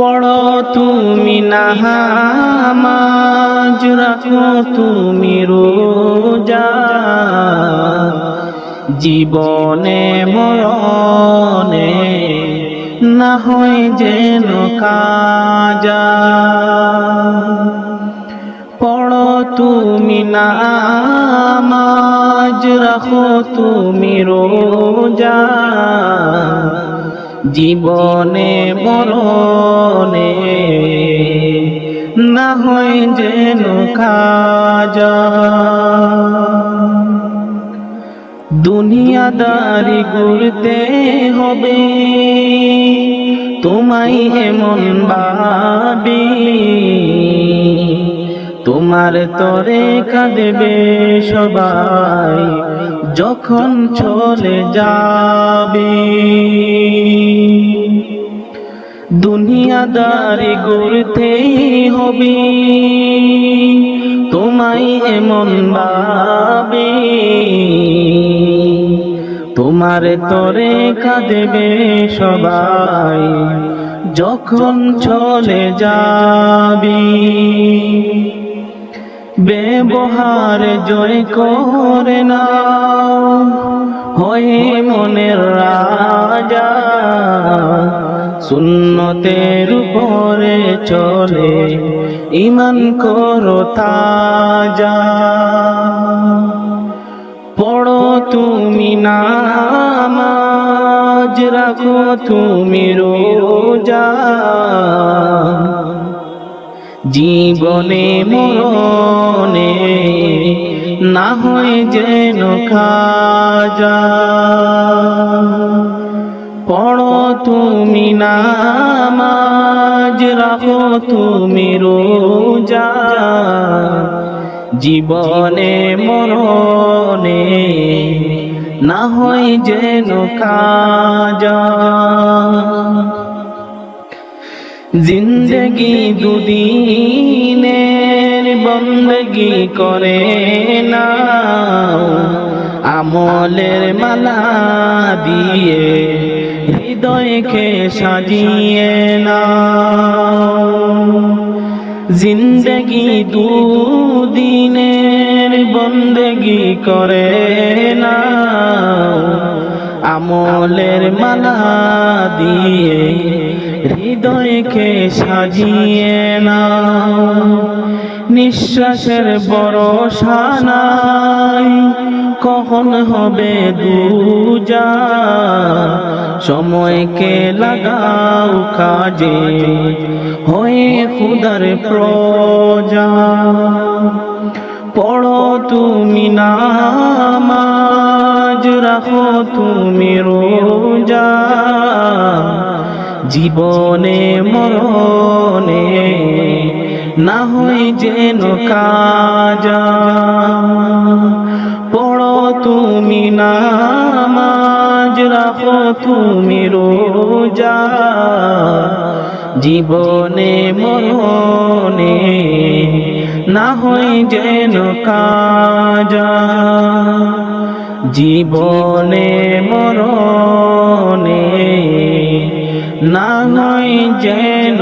পড়ো তুমি নামাজ, রাখো তুমি রোজা। জীবনে মরণে না হয় যেন কাজা। পড়ো তুমি নামাজ, রাখো তুমি রোজা। জীবনে মরণে না হয় যেন কাজা দুনিয়াদারি ঘুরতে হবে, তোমায় এমন ভাবি। তোমার তরে কাঁদবে সবাই যখন চলে যাবে, দুনিয়াদারি ঘুরতেই হবে, তোমায় এমন ভাবে, তোমার তরে কাঁদবে সবাই, যখন চলে যাবি। ব্যবহার জয় করে না হয়ে মনের রাজা, সুন্নতের উপরে চলে ইমান করো তাজা। পড়ো তুমি নামাজ, রাখো তুমি রোজা। জীবনে মরণে না হয় যেন কাজা পড়ো তুমি নামাজ, রাখো তুমি রোজা। জীবনে মরণে না হয় যেন কাজা জিন্দগি দুদিনের বন্দগি করে না আমলের মালা দিয়ে হৃদয়কে সাজিয়ে না জিন্দগি দুদিনের বন্দগি করে না আমলের মালা দিয়ে হৃদয়কে সাজিয়ে না নিঃশ্বাসের ভরসা নাই। কখন হবে দুজা? সময়কে লাগাও কাজে? হয়ে খুদার প্রজা। পড়ো তুমি নামাজ, রাখো তুমি রোজা। জীবনে, মরণে, না হয় যেন কাজা। পড়ো তুমি নামাজ, রাখো তুমি রোজা। জীবনে, মরণে, না হয় যেন কাজা। জীবনে, মরণে না হয় যেন